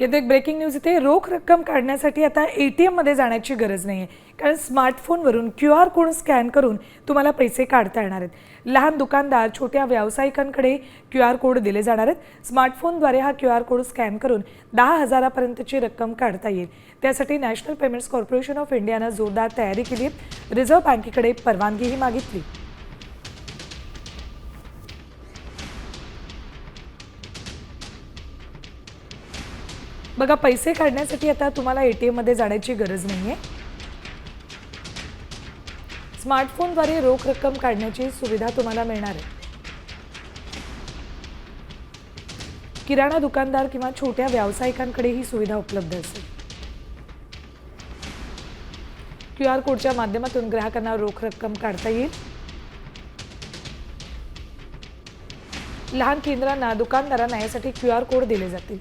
येथे एक breaking news इथे रोख रक्कम काढण्यासाठी आता ए टी एममध्ये जाण्याची गरज नाही आहे कारण स्मार्टफोनवरून क्यू आर कोड स्कॅन करून तुम्हाला पैसे काढता येणार आहेत. लहान दुकानदार छोट्या व्यावसायिकांकडे क्यू आर कोड दिले जाणार आहेत. स्मार्टफोनद्वारे हा क्यू आर कोड स्कॅन करून दहा हजारापर्यंतची रक्कम काढता येईल. त्यासाठी नॅशनल पेमेंट्स कॉर्पोरेशन ऑफ इंडियानं जोरदार तयारी केली रिझर्व्ह बँकेकडे परवानगीही मागितली. बघा पैसे काढण्यासाठी आता तुम्हाला ए टी एममध्ये जाण्याची गरज नाही आहे स्मार्टफोनद्वारे रोख रक्कम काढण्याची सुविधा तुम्हाला मिळणार आहे. किराणा दुकानदार किंवा छोट्या व्यावसायिकांकडे ही सुविधा उपलब्ध असेल. क्यू आर कोडच्या माध्यमातून ग्राहकांना रोख रक्कम काढता येईल. लहान केंद्रांना दुकानदारांना यासाठी क्यू आर कोड दिले जातील.